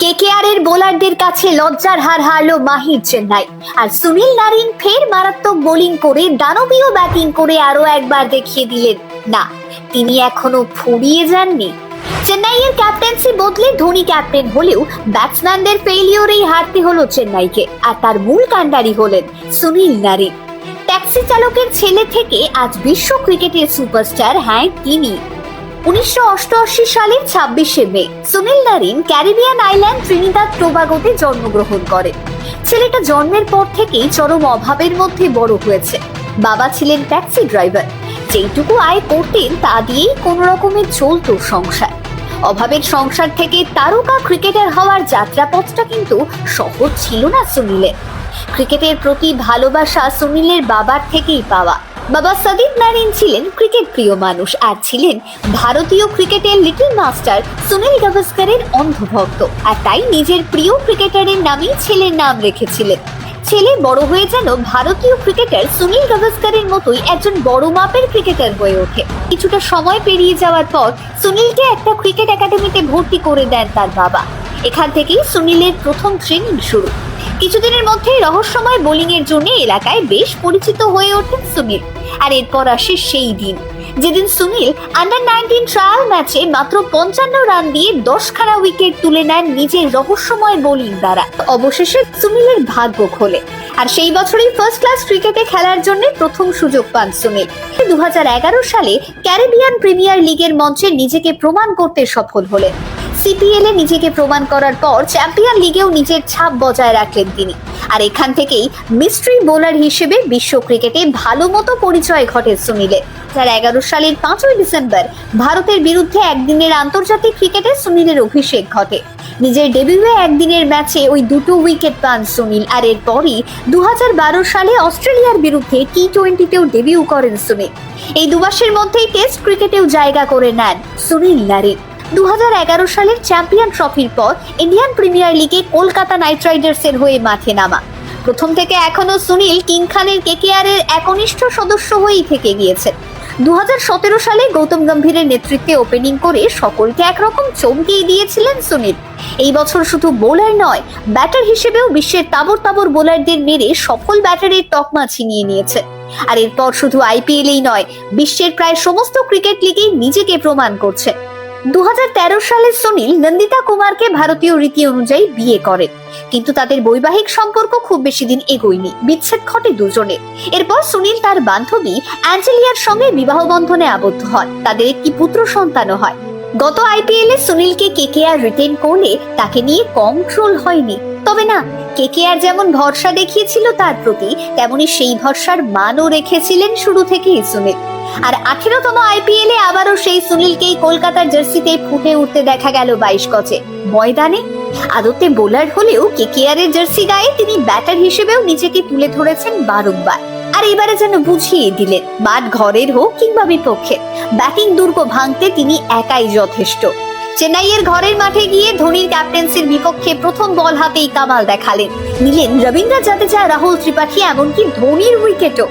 KKR এর বোলারদের কাছে লজ্জার হার হারলো মাহির চেন্নাই। আর সুনীল নারিন ফের মারাত্মক বোলিং করে দানবীয় ব্যাটিং করে আরও একবার দেখিয়ে দিলেন, না, তিনি এখনও ফুরিয়ে যাননি। চেন্নাইয়ের ক্যাপ্টেন্সি বদলে ধোনি ক্যাপ্টেন হলেও ব্যাটসম্যানদের ফেলিওরেই হারতে হলো চেন্নাইকে, আর তার মূল কাণ্ডারি হলেন সুনীল নারিন। ট্যাক্সি চালকের ছেলে থেকে আজ বিশ্ব ক্রিকেটের সুপারস্টার হ্যাঁ তিনি উনিশশো অষ্টআশি সালের ছাব্বিশে May, Sunil Narine Caribbean island Trinidad টোবাগোতে জন্মগ্রহণ করেন। ছেলেটা জন্মের পর থেকেই চরম অভাবের মধ্যে বড় হয়েছে। বাবা ছিলেন ট্যাক্সি ড্রাইভার। যেইটুকু আয় করতেন তা দিয়েই কোন রকমের চলতো সংসার। অভাবের সংসার থেকে তারকা ক্রিকেটার হওয়ার যাত্রাপথটা কিন্তু সহজ ছিল না সুনীলের। ক্রিকেটের প্রতি ভালোবাসা সুনীলের বাবার থেকেই পাওয়া। বাবা সদীপ নারিন ছিলেন ক্রিকেট প্রিয় মানুষ আর ছিলেন ভারতীয় ক্রিকেটের লিটল মাস্টার সুনীল গাভাস্করের অন্ধভক্ত। আর তাই নিজের প্রিয় ক্রিকেটারের নামেই ছেলের নাম রেখেছিলেন। ছেলে বড় হয়ে যেন ভারতীয় ক্রিকেটার সুনীল গাভাস্করের মতোই একজন বড় মাপের ক্রিকেটার হয়ে ওঠে। কিছুটা সময় পেরিয়ে যাওয়ার পর সুনীলকে একটা ক্রিকেট একাডেমিতে ভর্তি করে দেন তার বাবা। এখান থেকেই সুনীলের প্রথম ট্রেনিং শুরু। কিছুদিনের মধ্যেই রহস্যময় বোলিং এর জন্য এলাকায় বেশ পরিচিত হয়ে ওঠেন সুনীল। আর এরপর আসে সেই দিন। যেদিন সুনীল আন্ডার নাইনটিন ট্রায়াল ম্যাচে মাত্র পঞ্চান্ন রান দিয়ে দশ দশখানা উইকেট তুলে নেন নিজের রহস্যময় বোলিং দ্বারা। অবশেষে সুনীলের ভাগ্য খোলে। আর সেই বছরই ফার্স্ট ক্লাস ক্রিকেটে খেলার জন্য প্রথম সুযোগ পান সুনীল। দু সালে ক্যারিবিয়ান প্রিমিয়ার লিগের মঞ্চে নিজেকে প্রমাণ করতে সফল হলেন। সিপিএল নিজেকে প্রমাণ করার পর চ্যাম্পিয়ন লিগেও নিজের ছাপ বজায় রাখলেন তিনি। আর এখান থেকেই মিস্ট্রি বোলার হিসেবে বিশ্ব ক্রিকেটে ভালো মতো পরিচয় ঘটে সুনীলের। দু এগারো সালের পাঁচই ডিসেম্বর ভারতের বিরুদ্ধে একদিনের আন্তর্জাতিক ক্রিকেটে সুনীলের অভিষেক ঘটে। নিজের ডেবিউয়ে একদিনের ম্যাচে ওই দুটো উইকেট পান সুনীল। আর এরপরই দু হাজার বারো সালে অস্ট্রেলিয়ার বিরুদ্ধে টি টোয়েন্টিতেও ডেবিউ করেন সুনীল। এই দুমাসের মধ্যেই টেস্ট ক্রিকেটেও জায়গা করে নেন সুনীল নারিন। দু হাজার এগারো সালের চ্যাম্পিয়ন ট্রফির পর ইন্ডিয়ান প্রিমিয়ার লিগে কলকাতা নাইট রাইডার্সের হয়ে মাঠে নামা। প্রথম থেকে এখনও সুনীল কিং খানের কেকেআর এর একনিষ্ঠ সদস্য হয়েই থেকে গিয়েছেন দুহাজার সতেরো সালে গৌতম গম্ভীরের নেতৃত্বে ওপেনিং করে সকলকে একরকম চমকিয়ে দিয়েছিলেন সুনীল। এই বছর শুধু বোলার নয় ব্যাটার হিসেবেও বিশ্বের তাবর তাবর বোলারদের মেরে সফল ব্যাটারের তকমা ছিনিয়ে নিয়েছে। আর এরপর শুধু আইপিএলেই নয়, বিশ্বের প্রায় সমস্ত ক্রিকেট লিগেই নিজেকে প্রমাণ করছে। দু সালে সুনীল নন্দিতা কুমারকে ভারতীয় রীতি অনুযায়ী বিয়ে করেন কিন্তু তাদের বৈবাহিক সম্পর্ক খুব বেশি দিন এগোয়নি, বিচ্ছেদ ঘটে দুজনে এরপর সুনীল তার বান্ধবী অ্যাঞ্জেলিয়ার সঙ্গে বিবাহ বন্ধনে আবদ্ধ হন। তাদের একটি পুত্র সন্তানও হয়। গত আইপিএল সুনীলকে কেকেআর রিটেন করলে তাকে নিয়ে কম ট্রোল হয়নি। তবে না, কেকেআর যেমন ভরসা দেখিয়েছিল তার প্রতি, তেমনি সেই ভরসার মানও রেখেছিলেন শুরু থেকেই সুনীল। আর আঠেরোতম আইপিএল এ আবারও সেই সুনীলকেই কলকাতার জার্সিতে ফুটে উঠতে দেখা গেল বাইশ গজে। ময়দানে? আদতে বোলার হলেও কেকেআর এর জার্সি গায়ে তিনি ব্যাটার হিসেবেও নিজেকে তুলে ধরেছেন বারংবার। আর এবারে যেন বুঝিয়ে দিলেন মাঠ ঘরের হোক কিংবা বিপক্ষে, ব্যাটিং দুর্গ ভাঙতে তিনি একাই যথেষ্ট। চেন্নাইয়ের ঘরের মাঠে গিয়ে ধোনির ক্যাপ্টেন্সির বিপক্ষে প্রথম বল হাতেই কামাল দেখালেন। নিলেন রবীন্দ্র জাদেজা, রাহুল ত্রিপাঠী, এমনকি ধোনির উইকেটও।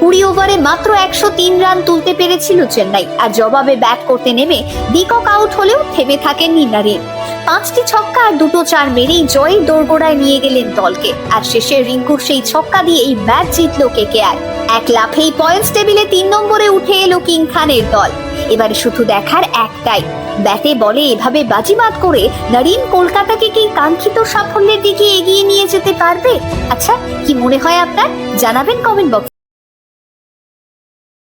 কুড়ি ওভারে মাত্র একশো তিন রান তুলতে পেরেছিল চেন্নাই, আর জবাবে ব্যাট করতে নেমে ডিকক আউট হলেও থেমে থাকেননি নারিন পাঁচটি ছক্কা আর দুটো চার মেরেই জয়ের দোরগোড়ায় নিয়ে গেলেন দলকে, আর শেষে রিঙ্কুর সেই ছক্কা দিয়েই ম্যাচ জিতল কেকেআর। এক লাফেই পয়েন্টস টেবিলে তিন নম্বরে উঠে এলো কিং খানের দল। এবারে শুধু দেখার একটাই। ব্যাটে বলে এভাবে বাজিমাত করে নারিন কলকাতাকে কি কাঙ্ক্ষিত সাফল্যের দিকে এগিয়ে নিয়ে যেতে পারবে? আচ্ছা কি মনে হয় আপনার? জানাবেন কমেন্ট বক্স